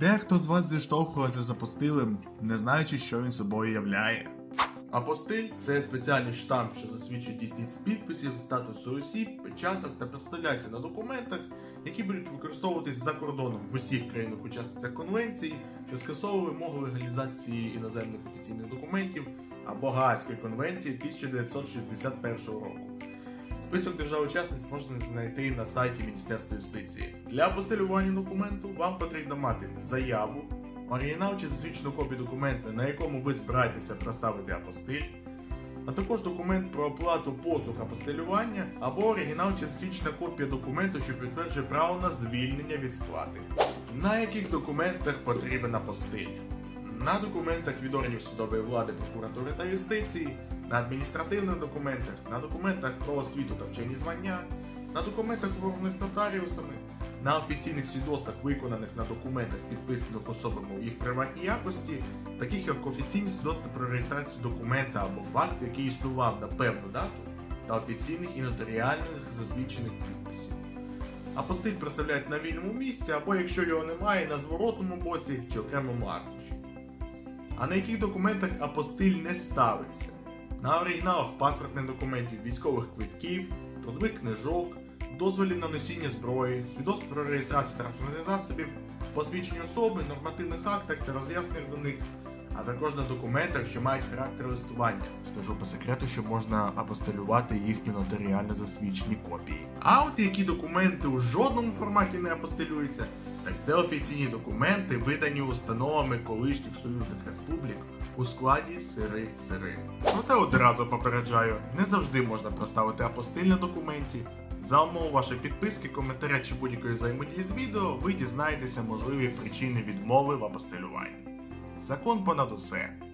Дехто з вас зіштовхувався з апостилем, не знаючи, що він собою являє. Апостиль це спеціальний штамп, що засвідчує дійсність підписів, статусу осіб, печаток та представляється на документах, які будуть використовуватись за кордоном в усіх країнах-учасницях конвенції, що скасовує вимогу легалізації іноземних офіційних документів або Гаазької конвенції 1961 року. Список держав-учасниць можна знайти на сайті Міністерства юстиції. Для апостилювання документу вам потрібно мати заяву, оригінал чи засвідчену копію документа, на якому ви збираєтеся проставити апостиль, а також документ про оплату послуг апостилювання або оригінал чи засвідчена копія документу, що підтверджує право на звільнення від сплати. На яких документах потрібен апостиль? На документах від органів судової влади, прокуратури та юстиції, на адміністративних документах, на документах про освіту та вчені звання, на документах оформлених нотаріусами, на офіційних свідоцтвах, виконаних на документах, підписаних особами у їх приватній якості, таких як офіційні свідоцтва про реєстрацію документа або факт, який існував на певну дату, та офіційних і нотаріальних засвідчених підписів. Апостиль представляють на вільному місці, або якщо його немає, на зворотному боці чи окремому аркуші. А на яких документах апостиль не ставиться? На оригіналах паспортних документів, військових квитків, трудових книжок, дозволів на носіння зброї, свідоцтв про реєстрацію транспортних засобів, посвідчень особи, нормативних актах та роз'яснень до них, а також на документах, що мають характер листування. Скажу по секрету, що можна апостилювати їхні нотаріально засвідчені копії. А от які документи у жодному форматі не апостилюються, так це офіційні документи, видані установами колишніх союзних республік у складі сири сири. Проте одразу попереджаю, не завжди можна проставити апостиль на документі. За умов вашої підписки, коментаря чи будь-якої взаємодії з відео, ви дізнаєтеся можливі причини відмови в апостилюванні. Закон понад усе.